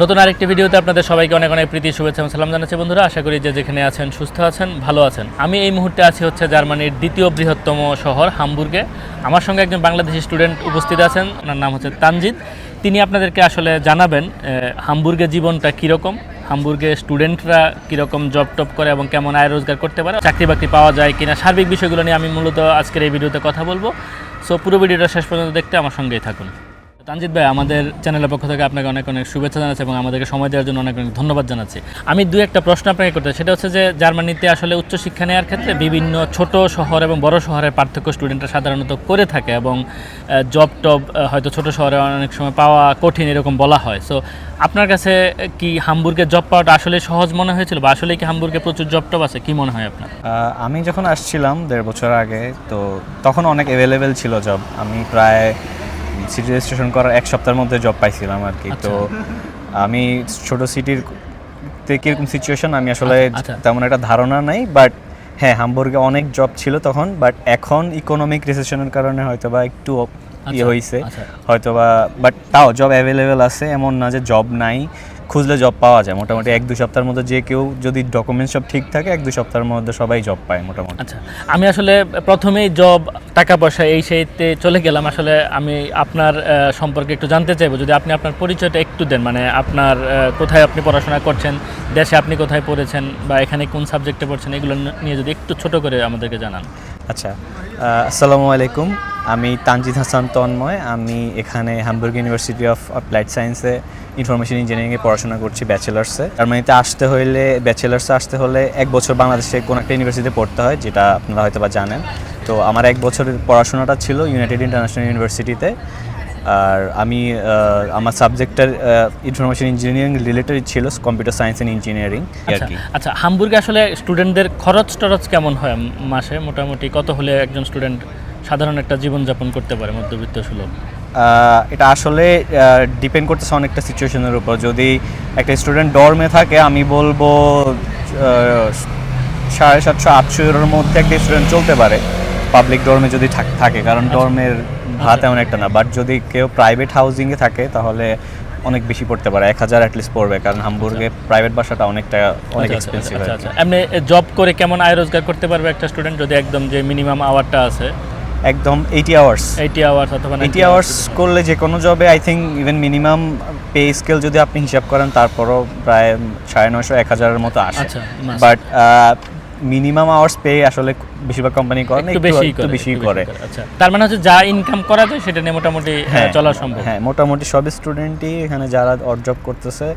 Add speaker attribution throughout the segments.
Speaker 1: নতুন আরেকটি ভিডিওতে আপনাদের সবাইকে অনেক অনেক প্রীতি, শুভেচ্ছা এবং সালাম জানাচ্ছি বন্ধুরা। আশা করি যে যেখানে আছেন সুস্থ আছেন, ভালো আছেন। আমি এই মুহূর্তে আছি হচ্ছে জার্মানির দ্বিতীয় বৃহত্তম শহর, হামবুর্গে। আমার সঙ্গে একজন বাংলাদেশি স্টুডেন্ট উপস্থিত আছেন, ওনার নাম হচ্ছে তানজিদ। তিনি আপনাদেরকে আসলে জানাবেন হামবুর্গে জীবনটা কীরকম, হামবুর্গে স্টুডেন্টরা কীরকম জব টপ করে এবং কেমন আয় রোজগার করতে পারে, চাকরি বাকরি পাওয়া যায় কিনা, সার্বিক বিষয়গুলো নিয়ে আমি মূলত আজকের এই ভিডিওতে কথা বলব। সো পুরো ভিডিওটা শেষ পর্যন্ত দেখতে আমার সঙ্গেই থাকুন। তানজিৎ ভাই, আমাদের চ্যানেলের পক্ষ থেকে আপনাকে অনেক অনেক শুভেচ্ছা জানাচ্ছি এবং আমাদেরকে সময় দেওয়ার জন্য অনেক অনেক ধন্যবাদ জানাচ্ছি। আমি দু একটা প্রশ্ন আপনাকে করতে সেটা হচ্ছে যে, জার্মানিতে আসলে উচ্চশিক্ষা নেওয়ার ক্ষেত্রে বিভিন্ন ছোট শহর এবং বড় শহরের পার্থক্য স্টুডেন্টরা সাধারণত করে থাকে এবং জব টব হয়তো ছোট শহরে অনেক সময় পাওয়া কঠিন এরকম বলা হয়। সো আপনার কাছে কি হামবুর্গে জব পাওয়াটা আসলে সহজ মনে হয়েছিল বা আসলে কি হামবুর্গে প্রচুর জব টব আছে? কি মনে হয় আপনার?
Speaker 2: আমি যখন আসছিলাম দেড় বছর আগে, তো তখন অনেক অ্যাভেলেবেল ছিল জব আমি প্রায় সিটি রেজিস্ট্রেশন করার এক সপ্তাহের মধ্যে জব পাইছিলাম আর কি তো আমি ছোট সিটির তে কীরকম সিচুয়েশন আমি আসলে
Speaker 1: আচ্ছা।
Speaker 2: তেমন একটা ধারণা নাই বাট হ্যাঁ হামবর্গে অনেক জব ছিল তখন বাট এখন ইকোনমিক রিসেশনের কারণে হয়তো বা একটু ইয়ে
Speaker 1: আচ্ছা,
Speaker 2: হয়েছে
Speaker 1: আচ্ছা।
Speaker 2: হয়তো বা বাট তাও জব অ্যাভেলেবেল আছে এমন না যে জব নাই খুঁজলে জব পাওয়া যায়। মোটামুটি এক দু সপ্তাহের মধ্যে যে কেউ যদি ডকুমেন্টস সব ঠিক থাকে এক দু সপ্তাহের মধ্যে সবাই জব পায় মোটামুটি।
Speaker 1: আচ্ছা আমি আসলে প্রথমেই জব টাকা পয়সা এই সেইতে চলে গেলাম। আসলে আমি আপনার সম্পর্কে একটু জানতে চাইব। যদি আপনি আপনার পরিচয়টা একটু দেন মানে আপনার কোথায় আপনি পড়াশোনা করছেন দেশে আপনি কোথায় পড়েছেন বা এখানে কোন সাবজেক্টে পড়ছেন এগুলো নিয়ে যদি একটু ছোট করে আমাদেরকে জানান।
Speaker 2: আচ্ছা আসসালামু আলাইকুম। আমি তানজিদ হাসান তন্ময়। আমি এখানে হামবুর্গ ইউনিভার্সিটি অফ অ্যাপ্লাইড সায়েন্সে ইনফরমেশন ইঞ্জিনিয়ারিংয়ে পড়াশোনা করছি ব্যাচেলার্সে জার্মানিতে আসতে হলে ব্যাচেলার্সে আসতে হলে এক বছর বাংলাদেশে কোনো একটা ইউনিভার্সিটিতে পড়তে হয় যেটা আপনারা হয়তো বা জানেন। তো আমার এক বছরের পড়াশোনাটা ছিল ইউনাইটেড ইন্টারন্যাশনাল ইউনিভার্সিটিতে আর আমি আমার সাবজেক্টের ইনফরমেশন ইঞ্জিনিয়ারিং রিলেটেড ছিল কম্পিউটার সায়েন্স অ্যান্ড ইঞ্জিনিয়ারিং আর
Speaker 1: আচ্ছা
Speaker 2: কি।
Speaker 1: আচ্ছা হামবুর্গে আসলে স্টুডেন্টদের খরচ টরচ কেমন হয়? মাসে মোটামুটি কত হলে একজন স্টুডেন্ট সাধারণ একটা জীবনযাপন করতে পারে মধ্যবিত্ত সুলভ?
Speaker 2: এটা আসলে ডিপেন্ড করতেছে অনেকটা সিচুয়েশনের উপর। যদি একটা স্টুডেন্ট ডর্মে থাকে আমি বলব সাড়ে সাতশো আটশো এর মধ্যে একটা স্টুডেন্ট চলতে পারে। পাবলিক ডর্মে যদি থাকে কারণ ডর্মের ভাত এমন একটা না। বাট যদি কেউ প্রাইভেট হাউজিংয়ে থাকে তাহলে অনেক বেশি পড়তে পারে। এক হাজার অ্যাটলিস্ট পড়বে কারণ হামবুর্গে প্রাইভেট বাসাটা অনেকটা অনেক
Speaker 1: আচ্ছা,
Speaker 2: এক্সপেন্সিভ
Speaker 1: আচ্ছা, আচ্ছা। এমনি জব করে কেমন আয় রোজগার করতে পারবে একটা স্টুডেন্ট যদি একদম যে মিনিমাম আওয়ারটা আছে
Speaker 2: একদম এইটি আওয়ার্স
Speaker 1: এইটি আওয়ার্স অথবা
Speaker 2: এইটি আওয়ার্স করলে যে কোনো জবে I think even minimum pay scale যদি আপনি হিসাব করেন তারপরও প্রায় সাড়ে নয়শো এক হাজারের মতো আসে। বাট মিনিমাম আওয়ার্স পে আসলে বেশি কোম্পানি করে না,
Speaker 1: একটু বেশি
Speaker 2: একটু বেশি করে।
Speaker 1: আচ্ছা। তার মানে হচ্ছে যা ইনকাম করা যায় সেটা নিয়ে মোটামুটি
Speaker 2: হ্যাঁ
Speaker 1: চলা সম্ভব।
Speaker 2: হ্যাঁ মোটামুটি সব স্টুডেন্টই এখানে যারা অড জব করতেছে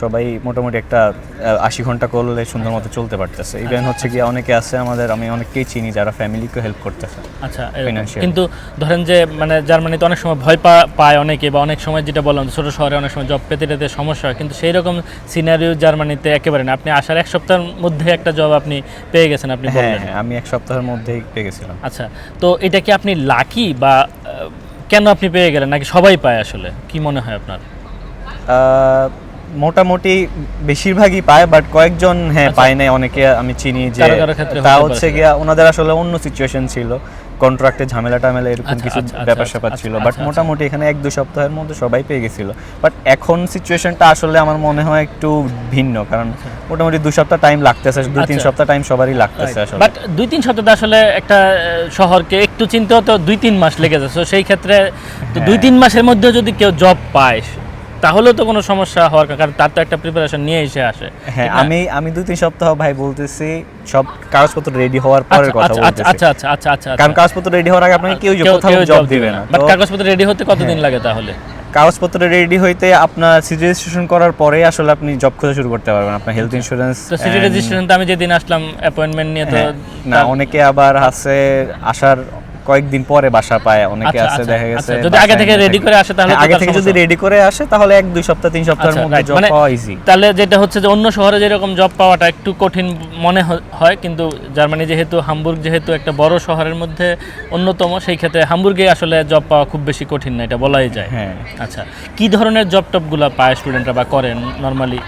Speaker 2: সবাই মোটামুটি একটা আশি ঘণ্টা করলে সুন্দর মতো চলতে পারতেছে। ইভেন হচ্ছে কি অনেকে আছে আমাদের আমি অনেককেই চিনি যারা ফ্যামিলিকে হেল্প করতেছে
Speaker 1: আচ্ছা। কিন্তু ধরেন যে মানে জার্মানিতে অনেক সময় ভয় পায় অনেকে বা অনেক সময় যেটা বললাম ছোট শহরে অনেক সময় জব পেতে পেতে সমস্যা হয়। কিন্তু সেই রকম সিনারিও জার্মানিতে একেবারে না। আপনি আসার এক সপ্তাহের মধ্যে একটা জব আপনি পেয়ে গেছেন আপনি
Speaker 2: হ্যাঁ হ্যাঁ আমি এক সপ্তাহের মধ্যেই পেয়ে গেছিলাম
Speaker 1: আচ্ছা তো এটা কি আপনি লাকি বা কেন আপনি পেয়ে গেলেন? নাকি সবাই পায় আসলে? কি মনে হয় আপনার?
Speaker 2: আহ, মোটামুটি বেশিরভাগই পায় বাট কয়েকজন হ্যাঁ
Speaker 1: আচ্ছা।
Speaker 2: পায় নাই। অনেকে আমি চিনি যে তা হচ্ছে গিয়া ওনাদের আসলে অন্য সিচুয়েশন ছিল। কন্ট্রাক্টে ঝামেলা টামেলা এরকম
Speaker 1: আচ্ছা,
Speaker 2: কিছু
Speaker 1: আচ্ছা,
Speaker 2: ব্যাপার স্যাপার
Speaker 1: আচ্ছা,
Speaker 2: ছিল। বাট। মোটামুটি এখানে এক দু সপ্তাহের মধ্যে সবাই পেয়ে গেছিল। বাট এখন সিচুয়েশনটা আসলে আমার মনে হয় একটু ভিন্ন। কারণ মোটামুটি দু সপ্তাহ টাইম লাগতেছে দু তিন। সপ্তাহ টাইম সবারই লাগতেছে আসলে।
Speaker 1: বাট দুই তিন সপ্তাহে আসলে একটা শহরকে একটু চিনতেও তো দুই তিন মাস লেগে যায়। তো সেই ক্ষেত্রে তো দুই তিন মাসের মধ্যে যদি কেউ জব পায় তাহলেও তো কোনো সমস্যা হওয়ার কারণ তার তো একটা প্রিপারেশন নিয়ে এসে আসে।
Speaker 2: হ্যাঁ আমি আমি দুই তিন সপ্তাহ ভাই বলতেছি সব কাগজপত্র রেডি হওয়ার পরের
Speaker 1: আচ্ছা,
Speaker 2: কথা
Speaker 1: আচ্ছা,
Speaker 2: বলতেছি।
Speaker 1: আচ্ছা আচ্ছা আচ্ছা আচ্ছা।
Speaker 2: কারণ কাগজপত্র রেডি হওয়ার আগে আপনাকে কেউ
Speaker 1: কেউ-
Speaker 2: কোথাও জব দিবে না।
Speaker 1: বাট কাগজপত্র রেডি হতে কতদিন লাগে তাহলে?
Speaker 2: কাগজপত্র রেডি হইতে আপনার সিটি রেজিস্ট্রেশন করার পরে আসলে আপনি জব খোঁজা শুরু করতে পারবেন আপনার হেলথ ইন্স্যুরেন্স
Speaker 1: তো সিটি রেজিস্ট্রেশন তো আমি যেদিন আসলাম অ্যাপয়েন্টমেন্ট নিয়ে তো
Speaker 2: হ্যাঁ, না অনেকে আবার আছে আসার কয়েকদিন পরে বাসা পায় অনেকে
Speaker 1: আচ্ছা,
Speaker 2: আছে
Speaker 1: আচ্ছা,
Speaker 2: দেখা গেছে
Speaker 1: আচ্ছা, যদি আগে থেকে
Speaker 2: থাকে।
Speaker 1: করে আসে তাহলে
Speaker 2: হ্যাঁ, আগে থেকে যদি রেডি করে আসে তাহলে এক দুই সপ্তাহ তিন সপ্তাহের মধ্যে জব
Speaker 1: মানে
Speaker 2: পাওয়া ইজি
Speaker 1: তাহলে যেটা হচ্ছে যে অন্য শহরে যেরকম জব পাওয়াটা একটু কঠিন মনে হয় কিন্তু জার্মানি যেহেতু হামবুর্গ যেহেতু একটা বড় শহরের মধ্যে অন্যতম সেই ক্ষেত্রে হামবুর্গে আসলে জব পাওয়া খুব বেশি কঠিন না এটা বলাই যায়।
Speaker 2: হ্যাঁ।
Speaker 1: আচ্ছা কি ধরনের জব টপগুলো পায় স্টুডেন্টরা বা করেন নর্মালি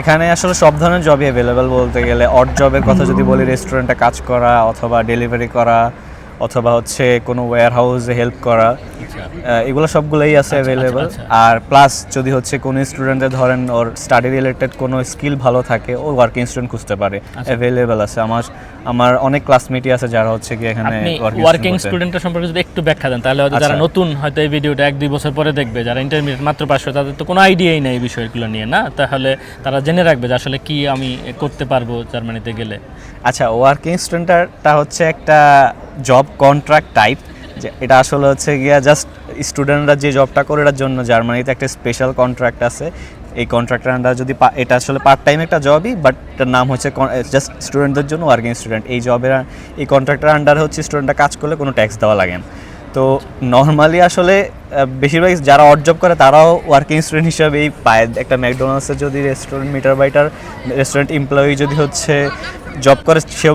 Speaker 2: এখানে আসলে সব ধরনের জবই অ্যাভেলেবেল বলতে গেলে অড জবের কথা যদি বলি রেস্টুরেন্টে কাজ করা অথবা ডেলিভারি করা অথবা হচ্ছে কোনো ওয়্যার হাউসে হেল্প করা আহ, এগুলো সবগুলোই আছে অ্যাভেলেবল
Speaker 1: আচ্ছা।
Speaker 2: আর প্লাস যদি হচ্ছে কোনো স্টুডেন্টের ধরেন ওর স্টাডি রিলেটেড কোনো স্কিল ভালো থাকে ও ওয়ার্কিং স্টুডেন্ট খুঁজতে পারে।
Speaker 1: আচ্ছা।
Speaker 2: অ্যাভেলেবল আছে। আমার আমার অনেক ক্লাসমেটই আছে যারা হচ্ছে কি এখানে
Speaker 1: ওয়ার্কিং স্টুডেন্টের সম্পর্কে যদি একটু ব্যাখ্যা দেন তাহলে হয়তো যারা
Speaker 2: আচ্ছা।
Speaker 1: নতুন হয়তো এই ভিডিওটা এক দুই বছর পরে দেখবে যারা ইন্টারমিডিয়েট মাত্র পাশে তাদের তো কোনো আইডিয়াই নেই এই বিষয়গুলো নিয়ে না? তাহলে তারা জেনে রাখবে যে আসলে কি আমি করতে পারব জার্মানিতে গেলে।
Speaker 2: আচ্ছা ওয়ার্কিং স্টুডেন্টটা হচ্ছে একটা জব কন্ট্রাক্ট টাইপ যে এটা আসলে হচ্ছে গিয়া জাস্ট স্টুডেন্টরা যে জবটা করে, এটার জন্য জার্মানিতে একটা স্পেশাল কন্ট্রাক্ট আছে। এই কন্ট্রাক্টের আন্ডার যদি এটা আসলে পার্ট টাইম একটা জবই বাট এটার নাম হচ্ছে জাস্ট স্টুডেন্টদের জন্য ওয়ার্কিং স্টুডেন্ট এই জবের এই কন্ট্রাক্টের আন্ডারে হচ্ছে স্টুডেন্টরা কাজ করলে কোনো ট্যাক্স দেওয়া লাগে না। তো নর্মালি আসলে বেশিরভাগ যারা অড জব করে তারাও ওয়ার্কিং স্টুডেন্ট হিসাবেই পায়। একটা ম্যাকডোনাল্ডসের যদি রেস্টুরেন্ট মিটার বাইটার রেস্টুরেন্ট এমপ্লয়ি যদি হচ্ছে জব করে সেও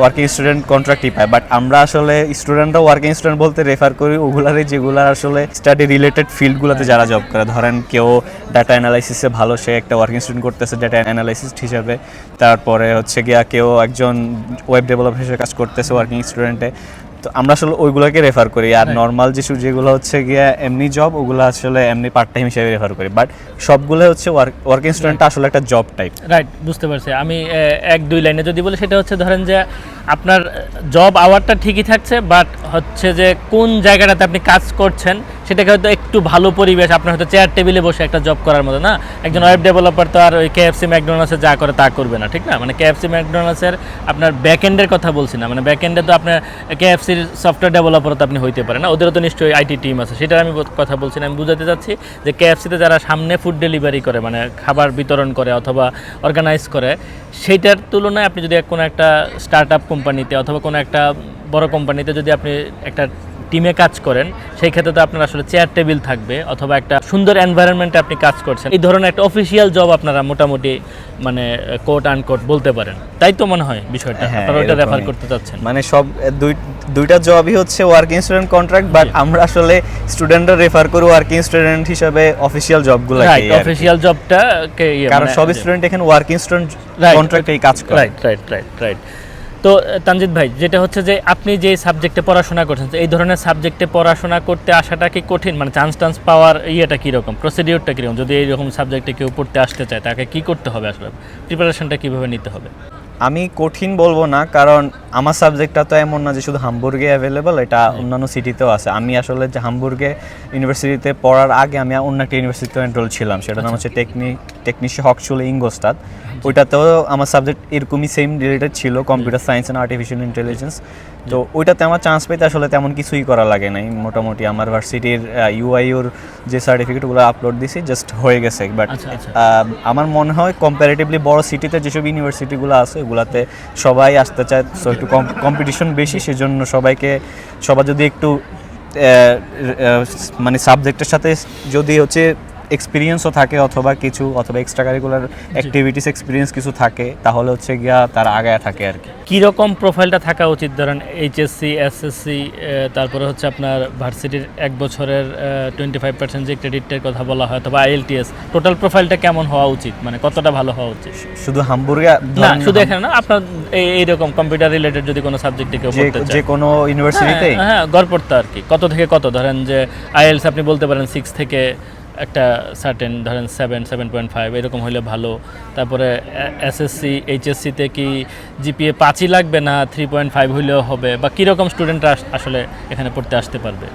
Speaker 2: ওয়ার্কিং স্টুডেন্ট কন্ট্রাক্টই পায়। বাট আমরা আসলে স্টুডেন্টরা ওয়ার্কিং স্টুডেন্ট বলতে রেফার করি ওগুলারে যেগুলো আসলে স্টাডি রিলেটেড ফিল্ডগুলোতে যারা জব করে। ধরেন কেউ ডাটা অ্যানালাইসিসে ভালো সে একটা ওয়ার্কিং স্টুডেন্ট করতেছে ডাটা অ্যানালাইসিস্ট হিসাবে। তারপরে হচ্ছে গিয়া কেউ একজন ওয়েব ডেভেলপার হিসেবে কাজ করতেছে ওয়ার্কিং স্টুডেন্টে তো আমরা আসলে ওইগুলোকে রেফার করি। আর নর্মাল যে যেগুলো হচ্ছে গিয়ে এমনি জব ওগুলো আসলে এমনি পার্ট টাইম হিসেবে রেফার করি। বাট সবগুলো হচ্ছে ওয়ার্কিং স্টুডেন্টটা আসলে একটা জব টাইপ
Speaker 1: রাইট বুঝতে পারছি। আমি এক দুই লাইনে যদি বলি সেটা হচ্ছে ধরেন যে আপনার জব আওয়ারটা ঠিকই থাকছে বাট হচ্ছে যে কোন জায়গাটাতে আপনি কাজ করছেন, সেটাকে হয়তো একটু ভালো পরিবেশ, আপনার হয়তো চেয়ার টেবিলে বসে একটা জব করার মতো, না? একজন ওয়েব ডেভেলপার তো আর ওই কেএফসি ম্যাকডোনাল্ডসে যা করে তা করবে না, ঠিক না? মানে কেএফসি ম্যাকডোনাল্ডসের আপনার ব্যাকএন্ডের কথা বলছি না মানে ব্যাকএন্ডে তো আপনার কেএফসির সফটওয়্যার ডেভেলপার তো আপনি হইতে পারেন না? ওদেরও তো নিশ্চয়ই আইটি টিম আছে, সেটার আমি কথা বলছি না, আমি বুঝাতে চাচ্ছি যে কেএফসিতে যারা সামনে ফুড ডেলিভারি করে মানে খাবার বিতরণ করে অথবা অর্গানাইজ করে, সেইটার তুলনায় আপনি যদি কোনো একটা স্টার্ট আপ কোম্পানিতে অথবা কোনো একটা বড় কোম্পানিতে যদি আপনি একটা টিমে কাজ করেন সেই ক্ষেত্রে তো আপনার আসলে চেয়ার টেবিল থাকবে অথবা একটা সুন্দর এনভায়রনমেন্টে আপনি কাজ করছেন। এই ধরনের একটা অফিসিয়াল জব আপনারা মোটামুটি মানে কোট আনকোট বলতে পারেন। তাই তো মনে হয় বিষয়টা?
Speaker 2: হ্যাঁ,
Speaker 1: আপনারা ওইটা রেফার করতে চাচ্ছেন।
Speaker 2: মানে সব দুই দুইটা জবই হচ্ছে ওয়ার্কিং স্টুডেন্ট কন্ট্রাক্ট বাট আমরা আসলে স্টুডেন্টরা রেফার করি ওয়ার্কিং স্টুডেন্ট হিসেবে অফিসিয়াল জবগুলো
Speaker 1: রাইট অফিসিয়াল জবটা
Speaker 2: কারণ
Speaker 1: মানে-
Speaker 2: সব স্টুডেন্ট এখানে ওয়ার্কিং স্টুডেন্ট. কন্ট্রাক্টেই কাজ করে।
Speaker 1: রাইট রাইট রাইট রাইট তো তানজিদ ভাই, যেটা হচ্ছে যে আপনি যে সাবজেক্টে পড়াশোনা করছেন এই ধরনের সাবজেক্টে পড়াশোনা করতে আসাটা কি কঠিন? মানে চান্স টান্স পাওয়ার ইয়েটা কীরকম? প্রসিডিওরটা কীরকম? যদি এইরকম সাবজেক্টে কেউ পড়তে আসতে চায়, তাকে কি করতে হবে আসলে? প্রিপারেশনটা কীভাবে নিতে হবে?
Speaker 2: আমি কঠিন বলব না কারণ আমার সাবজেক্টটা তো এমন না যে শুধু হামবুর্গে অ্যাভেলেবল এটা অন্যান্য সিটিতেও আছে। আমি আসলে যে হামবুর্গে ইউনিভার্সিটিতে পড়ার আগে আমি অন্য একটা ইউনিভার্সিটিতে এনরোল ছিলাম সেটার নাম হচ্ছে টেকনিক টেকনিশি হকচুল ইঙ্গোস্তাদ ওইটাতেও আমার সাবজেক্ট এরকমই সেম রিলেটেড ছিল computer science and artificial intelligence তো ওইটাতে আমার চান্স পেতে আসলে তেমন কিছুই করা লাগে নাই। মোটামুটি আমার ভার্সিটির ইউআইউর যে সার্টিফিকেটগুলো আপলোড দিছি জাস্ট হয়ে গেছে। বাট
Speaker 1: আচ্ছা, আচ্ছা।
Speaker 2: আমার মনে হয় কম্পারেটিভলি বড় সিটিতে যেসব ইউনিভার্সিটিগুলো আছে ওগুলাতে সবাই আসতে চায়। সো একটু কম্পিটিশন বেশি, সেজন্য সবাইকে সবাই যদি একটু মানে সাবজেক্টের সাথে যদি হচ্ছে এক্সপিরিয়েন্সও থাকে অথবা কিছু অথবা এক্সট্রা কারিকুলার অ্যাক্টিভিটিস এক্সপিরিয়েন্স কিছু থাকে তাহলে হচ্ছে গিয়া তারা আগায় থাকে আর কি।
Speaker 1: কীরকম প্রোফাইলটা থাকা উচিত? ধরেন এইচএসসি এসএসসি তারপরে হচ্ছে আপনার ভার্সিটির এক বছরের টোয়েন্টি ফাইভ পার্সেন্ট যে ক্রেডিটের কথা বলা হয় অথবা আইএলটিএস টোটাল প্রোফাইলটা কেমন হওয়া উচিত? মানে কতটা ভালো হওয়া উচিত?
Speaker 2: শুধু হামবুর্গে
Speaker 1: না শুধু এখানে না আপনার এই এইরকম কম্পিউটার রিলেটেড যদি কোনো সাবজেক্টে কেউ
Speaker 2: যে
Speaker 1: পড়তে চায়।
Speaker 2: যে কোনো ইউনিভার্সিটিতেই
Speaker 1: হ্যাঁ, হ্যাঁ গড় পড়তে আর কি। কত থেকে কত? ধরেন যে আইএলস আপনি বলতে পারেন সিক্স থেকে একটা সার্টেন ধরেন সেভেন সেভেন পয়েন্ট ফাইভ এরকম হলে ভালো। তারপরে এসএসসি এইচএসসিতে কি জিপিএ পাঁচই লাগবে না থ্রি পয়েন্ট ফাইভ হইলেও হবে? বা কীরকম স্টুডেন্টরা আসলে এখানে পড়তে আসতে পারবে?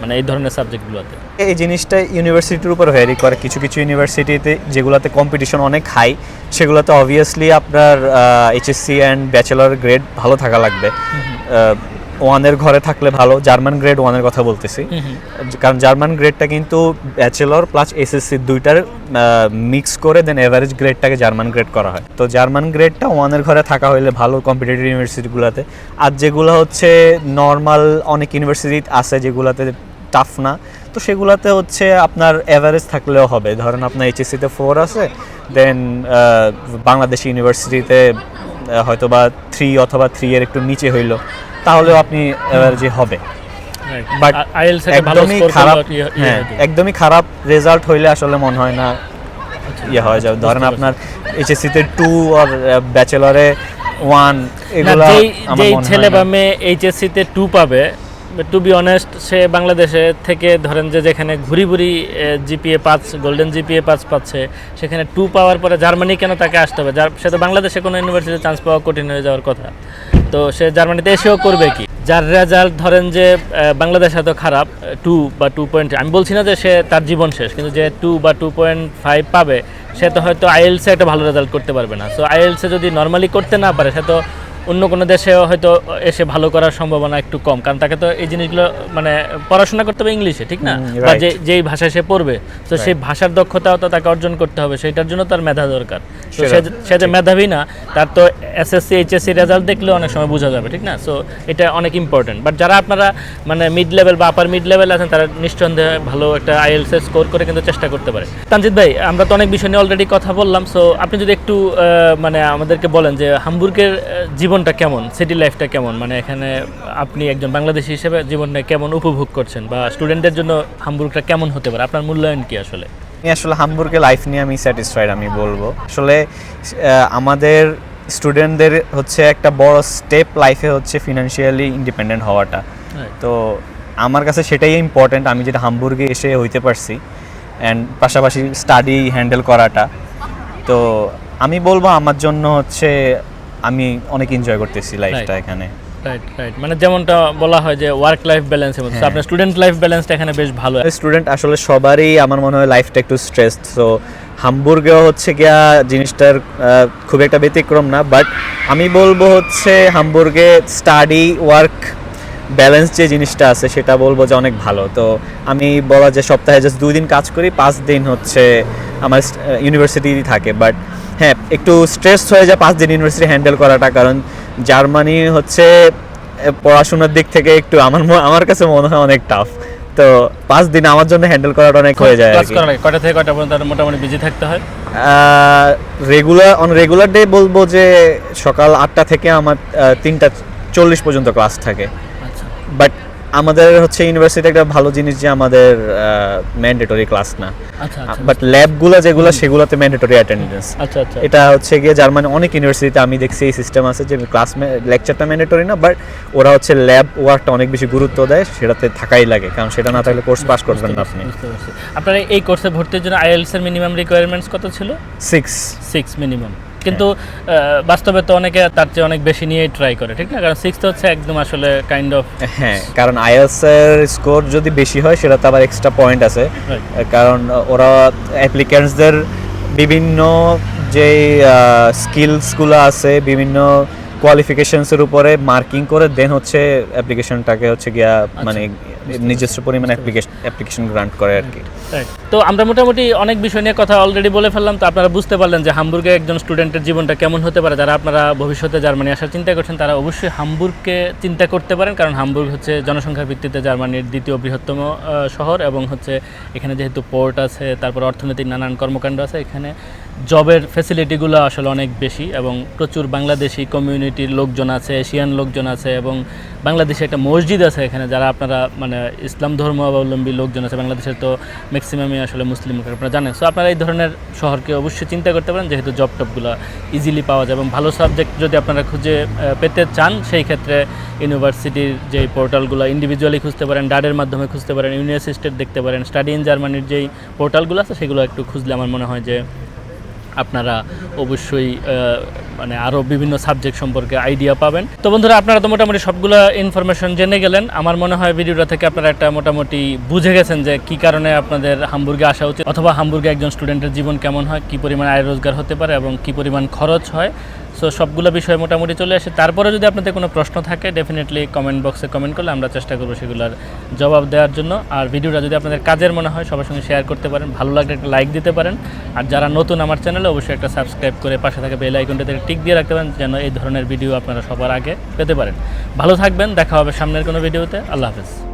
Speaker 1: মানে এই ধরনের সাবজেক্টগুলোতে
Speaker 2: এই জিনিসটা ইউনিভার্সিটির উপর ভ্যারি করে। কিছু কিছু ইউনিভার্সিটিতে যেগুলোতে কম্পিটিশন অনেক হাই সেগুলোতে অবভিয়াসলি আপনার এইচএসসি অ্যান্ড ব্যাচেলর গ্রেড ভালো থাকা লাগবে। ওয়ানের ঘরে থাকলে ভালো। জার্মান গ্রেড ওয়ানের কথা বলতেছি। কারণ জার্মান গ্রেডটা কিন্তু ব্যাচেলর প্লাস এসএসসি দুইটার মিক্স করে দেন এভারেজ গ্রেডটাকে জার্মান গ্রেড করা হয়। তো জার্মান গ্রেডটা ওয়ানের ঘরে থাকা হইলে ভালো কম্পিটিটিভ ইউনিভার্সিটিগুলোতে আর যেগুলো হচ্ছে নর্মাল অনেক ইউনিভার্সিটি আছে যেগুলোতে টাফ না। তো সেগুলোতে হচ্ছে আপনার অ্যাভারেজ থাকলেও হবে। ধরেন আপনার এইচএসসিতে ফোর আছে দেন বাংলাদেশ ইউনিভার্সিটিতে হয়তো বা থ্রি অথবা থ্রি এর একটু নিচে হইল। তাহলেও আপনি অ্যাভারেজে হবে। একদমই খারাপ
Speaker 1: ইয়ে
Speaker 2: হ্যাঁ একদমই খারাপ রেজাল্ট হইলে আসলে মনে হয় না ইয়ে হয়ে যাবে। ধরেন আপনার এইচএসসিতে টু আর ব্যাচেলরে ওয়ান এগুলো
Speaker 1: যেই
Speaker 2: হয়
Speaker 1: ছেলে বা মেয়ে এইচএসসি তে টু পাবে টু বি অনেস্ট সে বাংলাদেশে থেকে ধরেন যে যেখানে ঘুরি ঘুরি জিপিএ পাঁচ গোল্ডেন জিপিএ পাঁচ পাচ্ছে সেখানে টু পাওয়ার পরে জার্মানি কেন তাকে আসতে হবে? যার সে তো বাংলাদেশে কোনো ইউনিভার্সিটিতে চান্স পাওয়া কঠিন হয়ে যাওয়ার কথা। তো সে জার্মানিতে এসেও করবে কি? যার রেজাল্ট ধরেন যে বাংলাদেশ এত খারাপ টু বা টু পয়েন্ট আমি বলছি না যে সে তার জীবন শেষ, কিন্তু যে টু বা টু পয়েন্ট ফাইভ পাবে, সে তো হয়তো আইএলসে একটা ভালো রেজাল্ট করতে পারবে না। সো আইএলসে যদি নর্মালি করতে না পারে, সে তো অন্য কোনো দেশেও হয়তো এসে ভালো করার সম্ভাবনা একটু কম। কারণ তাকে তো এই জিনিসগুলো মানে পড়াশোনা করতে হবে ইংলিশে ঠিক না? বা যে যেই ভাষায় সে পড়বে তো সেই ভাষার দক্ষতাও তো তাকে অর্জন করতে হবে সেটার জন্য তার মেধা দরকার। তো সে যে- মেধাবী না তার তো এসএসসি এইচএসসি রেজাল্ট দেখলেও অনেক সময় বোঝা যাবে ঠিক না? সো এটা অনেক ইম্পর্টেন্ট বাট যারা আপনারা মানে মিড লেভেল বা আপার মিড লেভেল আছেন তারা নিঃসন্দেহে ভালো একটা আইএলস স্কোর করে কিন্তু চেষ্টা করতে পারে। তানজিৎ ভাই আমরা তো অনেক বিষয় নিয়ে অলরেডি কথা বললাম সো আপনি যদি একটু মানে আমাদেরকে বলেন যে হামবুর্গের আহ, জীবনটা কেমন? সিটি লাইফটা কেমন? মানে এখানে আপনি একজন বাংলাদেশি হিসেবে জীবনটা কেমন উপভোগ করছেন? বা স্টুডেন্টদের জন্য হামবুর্গটা কেমন হতে পারে? আপনার মূল্যায়ন কি আসলে?
Speaker 2: আমি আসলে হামবুর্গে লাইফ নিয়ে আমি স্যাটিসফাইড আমি বলব। আসলে আমাদের স্টুডেন্টদের হচ্ছে একটা বড় স্টেপ লাইফে হচ্ছে ফিনান্সিয়ালি ইন্ডিপেন্ডেন্ট হওয়াটা। তো আমার কাছে সেটাই ইম্পর্ট্যান্ট আমি যেটা হামবুর্গে এসে হইতে পারছি। অ্যান্ড পাশাপাশি স্টাডি হ্যান্ডেল করাটা। তো আমি বলব আমার জন্য হচ্ছে আমি অনেক এনজয় করতেছি লাইফটা এখানে।
Speaker 1: রাইট রাইট মানে যেমনটা বলা হয় যে ওয়ার্ক লাইফ মধ্যে।
Speaker 2: হ্যাঁ।
Speaker 1: আপনার স্টুডেন্ট লাইফ ব্যালেন্সটা এখানে বেশ ভালো।
Speaker 2: স্টুডেন্ট আসলে সবারই আমার মনে হয় লাইফটা একটু স্ট্রেস সো হামবুর্গেও হচ্ছে গিয়া জিনিসটার খুব একটা ব্যতিক্রম না বাট আমি বলব হচ্ছে হামবুর্গে স্টাডি ওয়ার্ক ব্যালেন্স যে জিনিসটা আছে সেটা বলব যে অনেক ভালো। তো আমি বলা যে সপ্তাহে জাস্ট দুই দিন কাজ করি পাঁচ দিন হচ্ছে আমার ইউনিভার্সিটি থাকে বাট হ্যাঁ একটু স্ট্রেস হয়ে যায় পাঁচ দিন ইউনিভার্সিটি হ্যান্ডেল করাটা কারণ জার্মানি হচ্ছে পড়াশোনার দিক থেকে একটু আমার আমার কাছে মনে হয় অনেক টাফ তো পাঁচ দিন আমার জন্য হ্যান্ডেল করাটা অনেক হয়ে যায় আর
Speaker 1: ক্লাস
Speaker 2: কি।
Speaker 1: করা লাগে কয়টা থেকে কটা পর্যন্ত মোটামুটি বিজি থাকতে হয়?
Speaker 2: রেগুলার অন রেগুলার ডে বলব যে সকাল আটটা থেকে আমার তিনটা চল্লিশ পর্যন্ত ক্লাস থাকে।
Speaker 1: আচ্ছা।
Speaker 2: বাট আমাদের হচ্ছে ইউনিভার্সিটি একটা ভালো জিনিস যে আমাদের ম্যান্ডেটরি ক্লাস না। বাট ল্যাবগুলো যেগুলো সেগুলোতে ম্যান্ডেটরি অ্যাটেন্ডেন্স
Speaker 1: আচ্ছা আচ্ছা।
Speaker 2: এটা হচ্ছে গিয়ে জার্মানি অনেক ইউনিভার্সিটিতে আমি দেখছি এই সিস্টেম আছে যে ক্লাস লেকচারটা ম্যান্ডেটরি না বাট ওরা হচ্ছে ল্যাব ওয়ার্কটা অনেক বেশি গুরুত্ব দেয় সেটাতে থাকাই লাগে কারণ সেটা না থাকলে কোর্স পাস করবেন না আপনি।
Speaker 1: আপনার এই কোর্সে ভর্তির জন্য আইএলস এর মিনিমাম রিকোয়ারমেন্টস কত ছিল?
Speaker 2: সিক্স
Speaker 1: সিক্স মিনিমাম কিন্তু বাস্তবে তো অনেকে তার চেয়ে অনেক বেশি নিয়েই ট্রাই করে ঠিক না? কারণ সিক্স তো হচ্ছে একদম আসলে কাইন্ড অফ
Speaker 2: হ্যাঁ কারণ আইএলস এর স্কোর যদি বেশি হয় সেটা তো আবার এক্সট্রা পয়েন্ট আছে। কারণ ওরা অ্যাপ্লিক্যান্টসদের বিভিন্ন যে স্কিলসগুলো আছে বিভিন্ন কোয়ালিফিকেশনসের উপরে মার্কিং করে দেন হচ্ছে অ্যাপ্লিকেশনটাকে হচ্ছে গিয়া মানে নিজস্ব পরিমাণে অ্যাপ্লিকেশন অ্যাপ্লিকেশন গ্রান্ট করে আর কি।
Speaker 1: তো আমরা মোটামুটি অনেক বিষয় নিয়ে কথা অলরেডি বলে ফেললাম তো আপনারা বুঝতে পারলেন যে হামবুর্গে একজন স্টুডেন্টের জীবনটা কেমন হতে পারে। যারা আপনারা ভবিষ্যতে জার্মানি আসার চিন্তা করছেন তারা অবশ্যই হামবুর্গকে চিন্তা করতে পারেন কারণ হামবুর্গ হচ্ছে জনসংখ্যার ভিত্তিতে জার্মানির দ্বিতীয় বৃহত্তম শহর এবং হচ্ছে এখানে যেহেতু পোর্ট আছে তারপর অর্থনৈতিক নানান কর্মকাণ্ড আছে এখানে জবের ফেসিলিটিগুলো আসলে অনেক বেশি এবং প্রচুর বাংলাদেশি কমিউনিটির লোকজন আছে এশিয়ান লোকজন আছে এবং বাংলাদেশে একটা মসজিদ আছে এখানে যারা আপনারা মানে ইসলাম ধর্মাবলম্বী লোকজন আছে। বাংলাদেশের তো ম্যাক্সিমামই আসলে মুসলিম আপনারা জানেন। সো আপনারা এই ধরনের শহরকে অবশ্যই চিন্তা করতে পারেন, যেহেতু জব টপগুলো ইজিলি পাওয়া যায় এবং ভালো সাবজেক্ট যদি আপনারা খুঁজে পেতে চান, সেই ক্ষেত্রে ইউনিভার্সিটির যে পোর্টালগুলো ইন্ডিভিজুয়ালি খুঁজতে পারেন ডাডের মাধ্যমে খুঁজতে পারেন ইউনিভার্সিস্টেট দেখতে পারেন স্টাডি ইন জার্মানির যেই পোর্টালগুলো আছে, সেগুলো একটু খুঁজলে আমার মনে হয় যে আপনারা অবশ্যই মানে আরও বিভিন্ন সাবজেক্ট সম্পর্কে আইডিয়া পাবেন। তো বন্ধুরা, আপনারা তো মোটামুটি সবগুলো ইনফরমেশন জেনে গেলেন। আমার মনে হয় ভিডিওটা থেকে আপনারা একটা মোটামুটি বুঝে গেছেন যে কি কারণে আপনাদের হামবুর্গে আসা উচিত, অথবা হামবুর্গে একজন স্টুডেন্টের জীবন কেমন হয়, কি পরিমাণ আয় রোজগার হতে পারে এবং কি পরিমাণ খরচ হয়। সো সবগুলো বিষয় মোটামুটি চলে আসে। তারপরে যদি আপনাদের কোনো প্রশ্ন থাকে ডেফিনেটলি কমেন্ট বক্সে কমেন্ট করলে আমরা চেষ্টা করব সেগুলোর জবাব দেওয়ার জন্য। আর ভিডিওটা যদি আপনাদের কাজের মনে হয়, সবার সঙ্গে শেয়ার করতে পারেন। ভালো লাগলে একটা লাইক দিতে পারেন। আর যারা নতুন আমার চ্যানেলে অবশ্যই একটা সাবস্ক্রাইব করে পাশে থাকা বেল আইকনটাতে টিক দিয়ে রাখতে পারেন, যেন এই ধরনের ভিডিও আপনারা সবার আগে পেতে পারেন। ভালো থাকবেন, দেখা হবে সামনের কোনো ভিডিওতে আল্লাহ হাফেজ।